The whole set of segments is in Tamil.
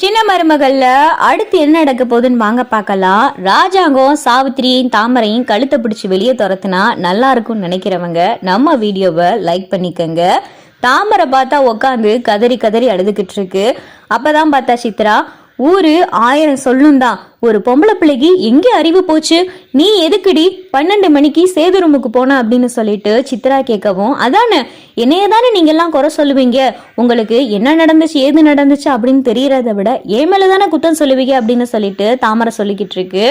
சின்ன மருமகள்ல அடுத்து என்ன நடக்க போகுதுன்னு வாங்க பார்க்கலாம். ராஜாங்கம் சாவித்திரியும் தாமரையும் கழுத்தை பிடிச்சி வெளியே துரத்துனா நல்லா இருக்கும்னு நினைக்கிறவங்க நம்ம வீடியோவை லைக் பண்ணிக்கோங்க. தாமரை பார்த்தா உக்காந்து கதறி கதறி அழுதுகிட்டு இருக்கு. அப்பதான் பார்த்தா சித்ரா ஊரு ஆயிரம் சொல்லும் தான் ஒரு பொம்பளை பிள்ளைக்கு எங்கே அறிவு போச்சு. நீ எதுக்குடி பன்னெண்டு மணிக்கு சேது ரூமுக்கு போன அப்படின்னு சொல்லிட்டு சித்ரா கேட்கவும் அதானே என்னைய தானே நீங்கெல்லாம் குறை சொல்லுவீங்க? உங்களுக்கு என்ன நடந்துச்சு ஏது நடந்துச்சு அப்படின்னு தெரியறத விட ஏன் மேலே தானே குத்தம் சொல்லுவீங்க? அப்படின்னு சொல்லிட்டு தாமரை சொல்லிக்கிட்டு இருக்கு.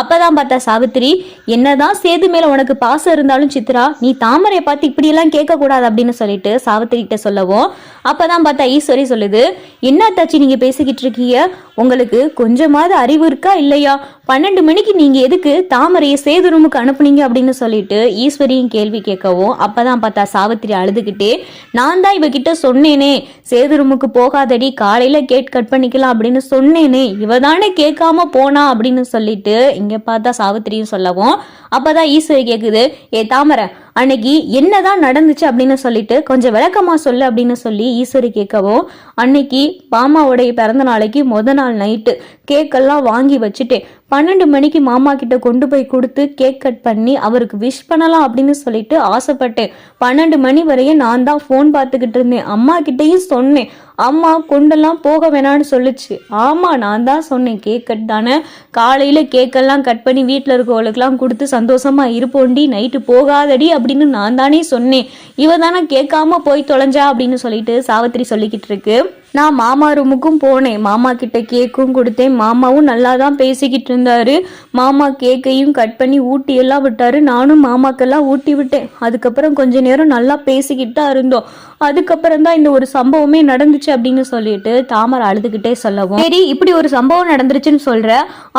அப்பதான் பார்த்தா சாவித்திரி என்னதான் சேது மேல உனக்கு பாசம் இருந்தாலும் சித்ரா நீ தாமரையை பார்த்து இப்படியெல்லாம் கேட்கக்கூடாது அப்படின்னு சொல்லிட்டு சாவித்திரி கிட்ட சொல்லவும் அப்பதான் பார்த்தா ஈஸ்வரி சொல்லுது என்ன தாச்சி நீங்க பேசிக்கிட்டு இருக்கீங்க? உங்களுக்கு கொஞ்சமாவது அறிவு இருக்கா இல்லையா? பன்னெண்டு மணிக்கு நீங்க எதுக்கு தாமரையை சேது ரூமுக்கு அனுப்புனீங்க அப்படின்னு சொல்லிட்டு ஈஸ்வரியும் கேள்வி கேட்கவும் அப்பதான் பார்த்தா சாவித்திரி அழுதுகிட்டே நான் தான் இவகிட்ட சொன்னேனே சேது ரூமுக்கு போகாதடி காலையில கேட் கட் பண்ணிக்கலாம் அப்படின்னு சொன்னேனே இவ தானே கேட்காம போனா? அப்படின்னு சொல்லிட்டு இங்க பார்த்தா சாவித்திரியும் சொல்லவும் அப்பதான் ஈஸ்வரி கேக்குது ஏ தாமரை அன்னைக்கு என்னதான் நடந்துச்சு? அப்படின்னு சொல்லிட்டு கொஞ்சம் விளக்கமா சொல்லு அப்படின்னு சொல்லி ஈஸ்வரி கேட்கவும் அன்னைக்கு பாமாவுடைய பிறந்த நாளைக்கு முத நாள் நைட்டு கேக்கெல்லாம் வாங்கி வச்சுட்டு பன்னெண்டு மணிக்கு மாமா கிட்ட கொண்டு போய் கொடுத்து கேக் கட் பண்ணி அவருக்கு விஷ் பண்ணலாம் அப்படின்னு சொல்லிட்டு ஆசைப்பட்டேன். பன்னெண்டு மணி வரையும் நான் தான் ஃபோன் பார்த்துக்கிட்டு இருந்தேன். அம்மா கிட்டேயும் சொன்னேன். அம்மா கொண்டெல்லாம் போக வேணான்னு சொல்லுச்சு. ஆமாம் நான் தான் சொன்னேன் கேக் கட் தானே. காலையில் கேக்கெல்லாம் கட் பண்ணி வீட்டில் இருக்கவங்களுக்குலாம் கொடுத்து சந்தோஷமாக இருப்போண்டி நைட்டு போகாதடி அப்படின்னு நான் தானே சொன்னேன். இவ தானே கேட்காம போய் தொலைஞ்சா அப்படின்னு சொல்லிட்டு சாவித்திரி சொல்லிக்கிட்டு இருக்கு. நான் மாமா ரூமுக்கும் போனேன். மாமா கிட்ட கேக்கும் கொடுத்தேன். மாமாவும் நல்லா தான் பேசிக்கிட்டு இருந்தாரு. மாமா கேக்கையும் கட் பண்ணி ஊட்டி எல்லாம் விட்டாரு. நானும் மாமாக்கெல்லாம் ஊட்டி விட்டேன். அதுக்கப்புறம் கொஞ்ச நேரம் நல்லா பேசிக்கிட்டு தான் இருந்தோம். அதுக்கப்புறம் தான் இந்த ஒரு சம்பவமே நடந்துச்சு அப்படின்னு சொல்லிட்டு தாமரை அழுதுகிட்டே சொல்லவும் சரி இப்படி ஒரு சம்பவம் நடந்துருச்சுன்னு சொல்ற.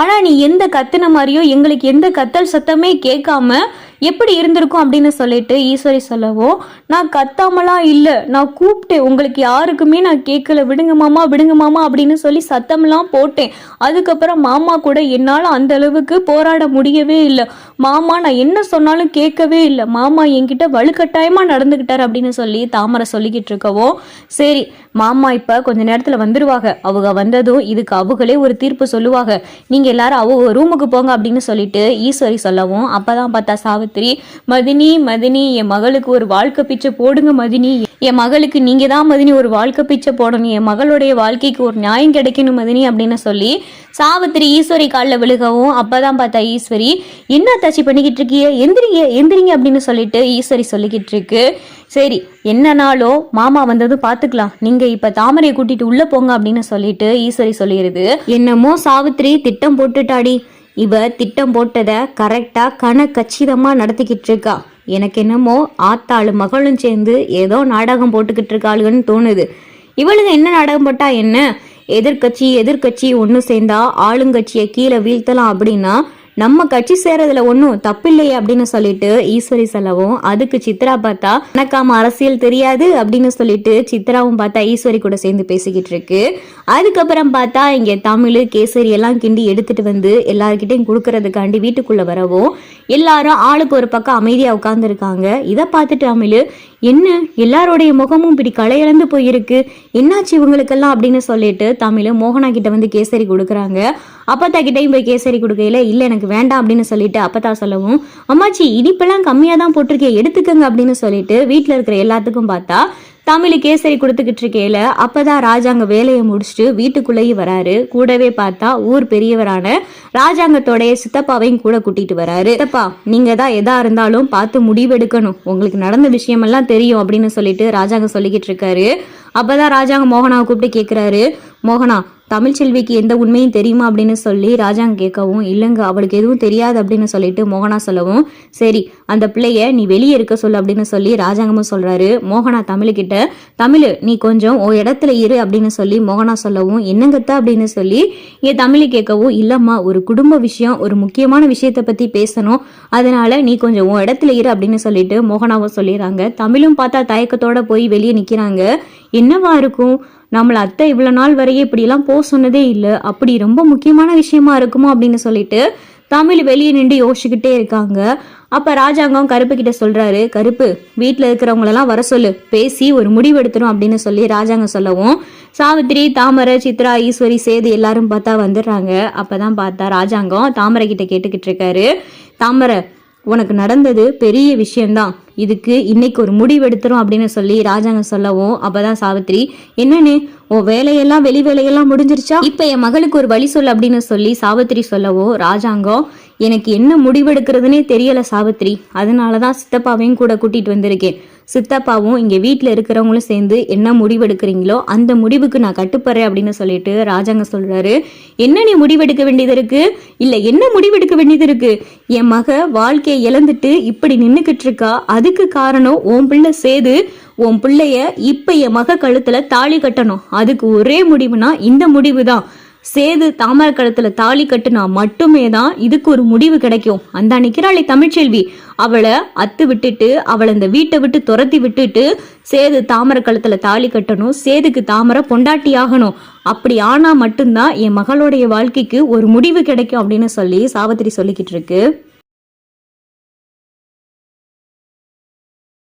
ஆனா நீ எந்த கத்துன மாதிரியோ எங்களுக்கு எந்த கத்தல் சத்தமே கேட்காம எப்படி இருந்திருக்கும் அப்படின்னு சொல்லிட்டு ஈஸ்வரி சொல்லவும் நான் கத்தாமலாம் இல்லை. நான் கூப்பிட்டேன். உங்களுக்கு யாருக்குமே நான் கேட்கல. விடுங்க மாமா விடுங்க மாமா அப்படின்னு சொல்லி சத்தம்லாம் போட்டேன். அதுக்கப்புறம் மாமா கூட என்னால் அந்த அளவுக்கு போராட முடியவே இல்லை. மாமா நான் என்ன சொன்னாலும் கேட்கவே இல்லை. மாமா என்கிட்ட வலுக்கட்டாயமாக நடந்துக்கிட்டார் அப்படின்னு சொல்லி தாமரை சொல்லிக்கிட்டு இருக்கவோ சரி மாமா இப்போ கொஞ்ச நேரத்தில் வந்துருவாங்க அவங்க வந்ததும் இதுக்கு அவங்களே ஒரு தீர்ப்பு சொல்லுவாங்க நீங்கள் எல்லாரும் அவங்க ரூமுக்கு போங்க அப்படின்னு சொல்லிட்டு ஈஸ்வரி சொல்லவும் அப்பதான் பார்த்தா சாவித்திரி மதினி மதினி என் மகளுக்கு ஒரு வாழ்க்கை பிச்சை போடுங்க மதினி. என் மகளுக்கு நீங்க தான் மதினி ஒரு வாழ்க்கை பிச்சை போடணும். என் மகளுடைய வாழ்க்கைக்கு ஒரு நியாயம் கிடைக்கணும் மதினி அப்படின்னு சொல்லி சாவித்திரி ஈஸ்வரி காலில் விழுகவும் அப்பதான் பார்த்தா ஈஸ்வரி என்ன தச்சு பண்ணிக்கிட்டு இருக்கிய? எந்திரிங்க எந்திரிங்க அப்படின்னு சொல்லிட்டு ஈஸ்வரி சொல்லிக்கிட்டு இருக்கு. சரி என்னனாலும் மாமா வந்ததும் பார்த்துக்கலாம் நீங்க இப்ப தாமரையை கூட்டிட்டு உள்ள போங்க அப்படின்னு சொல்லிட்டு ஈஸ்வரி சொல்லிடுது என்னமோ சாவித்திரி திட்டம் போட்டுட்டாடி. இவ திட்டம் போட்டதை கரெக்டா கன கச்சிதமா நடத்திக்கிட்டு இருக்கா. எனக்கு என்னமோ ஆத்தாளு மகளும் சேர்ந்து ஏதோ நாடகம் போட்டுக்கிட்டு இருக்காளுன்னு தோணுது. இவளுங்க என்ன நாடகம் போட்டா என்ன? எதிர்க்கட்சி எதிர்க்கட்சி ஒன்று சேர்ந்தா ஆளுங்கட்சியை கீழே வீழ்த்தலாம் அப்படின்னா நம்ம கட்சி சேரதுல ஒன்றும் தப்பில்லையே அப்படின்னு சொல்லிட்டு ஈஸ்வரி செலவும் அதுக்கு சித்ரா பார்த்தா எனக்காம அரசியல் தெரியாது அப்படின்னு சொல்லிட்டு சித்ராவும் பார்த்தா ஈஸ்வரி கூட சேர்ந்து பேசிக்கிட்டு இருக்கு. அதுக்கப்புறம் பார்த்தா இங்க தமிழ் கேசரி எல்லாம் கிண்டி எடுத்துட்டு வந்து எல்லார்கிட்டையும் கொடுக்கறதுக்காண்டி வீட்டுக்குள்ள வரவும் எல்லாரும் ஆளுக்கு ஒரு பக்கம் அமைதியா உட்காந்துருக்காங்க இதை பார்த்துட்டு தமிழ் என்ன எல்லாருடைய முகமும் இப்படி களையிழந்து போயிருக்கு? என்னாச்சு இவங்களுக்கெல்லாம் அப்படின்னு சொல்லிட்டு தமிழ் மோகனா கிட்ட வந்து கேசரி கொடுக்குறாங்க. அப்பத்தா கிட்டையும் போய் கேசரி கொடுக்கையில இல்லை எனக்கு வேண்டாம் அப்படின்னு சொல்லிட்டு அப்பத்தா சொல்லவும் அம்மாச்சி இனிப்பெல்லாம் கம்மியாக தான் போட்டிருக்கேன் எடுத்துக்கங்க அப்படின்னு சொல்லிட்டு வீட்டில் இருக்கிற எல்லாத்துக்கும் பார்த்தா தமிழ் கேசரி கொடுத்துக்கிட்டு இருக்கையில அப்பதான் ராஜாங்க வேலையை முடிச்சுட்டு வீட்டுக்குள்ளேயும் வராரு. கூடவே பார்த்தா ஊர் பெரியவரான ராஜாங்கத்தோடைய சித்தப்பாவையும் கூட கூட்டிட்டு வராரு. சித்தப்பா நீங்க தான் எதா இருந்தாலும் பார்த்து முடிவெடுக்கணும். உங்களுக்கு நடந்த விஷயமெல்லாம் தெரியும் அப்படின்னு சொல்லிட்டு ராஜாங்க சொல்லிக்கிட்டு இருக்காரு. அப்போதான் ராஜாங்க மோகனாவை கூப்பிட்டு கேட்குறாரு மோகனா தமிழ்ச்செல்விக்கு எந்த உண்மையும் தெரியுமா அப்படின்னு சொல்லி ராஜாங்க கேட்கவும் இல்லைங்க அவளுக்கு எதுவும் தெரியாது அப்படின்னு சொல்லிட்டு மோகனா சொல்லவும் சரி அந்த பிள்ளைய நீ வெளியே இருக்க சொல்லு அப்படின்னு சொல்லி ராஜாங்கமும் சொல்றாரு. மோகனா தமிழ்கிட்ட தமிழ் நீ கொஞ்சம் ஓ இடத்துல இரு அப்படின்னு சொல்லி மோகனா சொல்லவும் என்னங்கத்தா அப்படின்னு சொல்லி என் தமிழ் கேட்கவும் இல்லம்மா ஒரு குடும்ப விஷயம் ஒரு முக்கியமான விஷயத்தை பத்தி பேசணும். அதனால நீ கொஞ்சம் உன் இடத்துல இரு அப்படின்னு சொல்லிட்டு மோகனாவும் சொல்லிடுறாங்க. தமிழும் பார்த்தா தயக்கத்தோட போய் வெளியே நிக்கிறாங்க. என்னவா இருக்கும்? நம்மளை அத்தை இவ்வளோ நாள் வரையே இப்படிலாம் போக சொன்னதே இல்லை. அப்படி ரொம்ப முக்கியமான விஷயமா இருக்குமோ அப்படின்னு சொல்லிட்டு தமிழ் வெளியே நின்று யோசிச்சுக்கிட்டே இருக்காங்க. அப்போ ராஜாங்கம் கருப்பு கிட்ட சொல்கிறாரு கருப்பு வீட்டில் இருக்கிறவங்களெல்லாம் வர சொல்லு. பேசி ஒரு முடிவு எடுத்துரும் அப்படின்னு சொல்லி ராஜாங்கம் சொல்லவும் சாவித்திரி தாமரை சித்ரா ஈஸ்வரி சேது எல்லாரும் பார்த்தா வந்துடுறாங்க. அப்பதான் பார்த்தா ராஜாங்கம் தாமரை கிட்ட கேட்டுக்கிட்டு இருக்காரு. தாமரை உனக்கு நடந்தது பெரிய விஷயம்தான். இதுக்கு இன்னைக்கு ஒரு முடிவு எடுத்துரும் அப்படின்னு சொல்லி ராஜாங்க சொல்லவும் அப்பதான் சாவித்திரி என்னன்னு உன் வேலையெல்லாம் வெளி வேலையெல்லாம் முடிஞ்சிருச்சா? இப்ப என் மகளுக்கு ஒரு வழி சொல்லு அப்படின்னு சொல்லி சாவித்திரி சொல்லவும் ராஜாங்கம் எனக்கு என்ன முடிவெடுக்கிறதுனே தெரியல சாவித்திரி அதனாலதான் சித்தப்பாவையும் கூட கூட்டிட்டு வந்திருக்கேன். சித்தப்பாவும் இங்கே வீட்டில் இருக்கிறவங்களும் சேர்ந்து என்ன முடிவெடுக்கிறீங்களோ அந்த முடிவுக்கு நான் கட்டுப்படுறேன் அப்படின்னு சொல்லிட்டு ராஜாங்க சொல்கிறாரு என்ன நீ முடிவெடுக்க வேண்டியது இருக்கு? இல்லை என்ன முடிவெடுக்க வேண்டியது இருக்கு? என் மக வாழ்க்கையை இழந்துட்டு இப்படி நின்றுக்கிட்டு இருக்கா? அதுக்கு காரணம் உன் பிள்ளை சேது. உன் பிள்ளைய இப்போ என் மக கழுத்தில் தாலி கட்டணும். அதுக்கு ஒரே முடிவுனா இந்த முடிவு தான் சேது தாமரை கழுத்துல தாலி கட்டுனா மட்டுமே தான் இதுக்கு ஒரு முடிவு கிடைக்கும். அந்த நிக்கிறாளே தமிழ்ச்செல்வி அவளை அத்து விட்டுட்டு அவளை இந்த வீட்டை விட்டு துரத்தி விட்டுட்டு சேது தாமரை கழுத்துல தாலி கட்டணும் சேதுக்கு தாமரை பொண்டாட்டி ஆகணும். அப்படி ஆனா மட்டும்தான் என் மகளுடைய வாழ்க்கைக்கு ஒரு முடிவு கிடைக்கும் அப்படின்னு சொல்லி சாவித்திரி சொல்லிக்கிட்டு இருக்கு.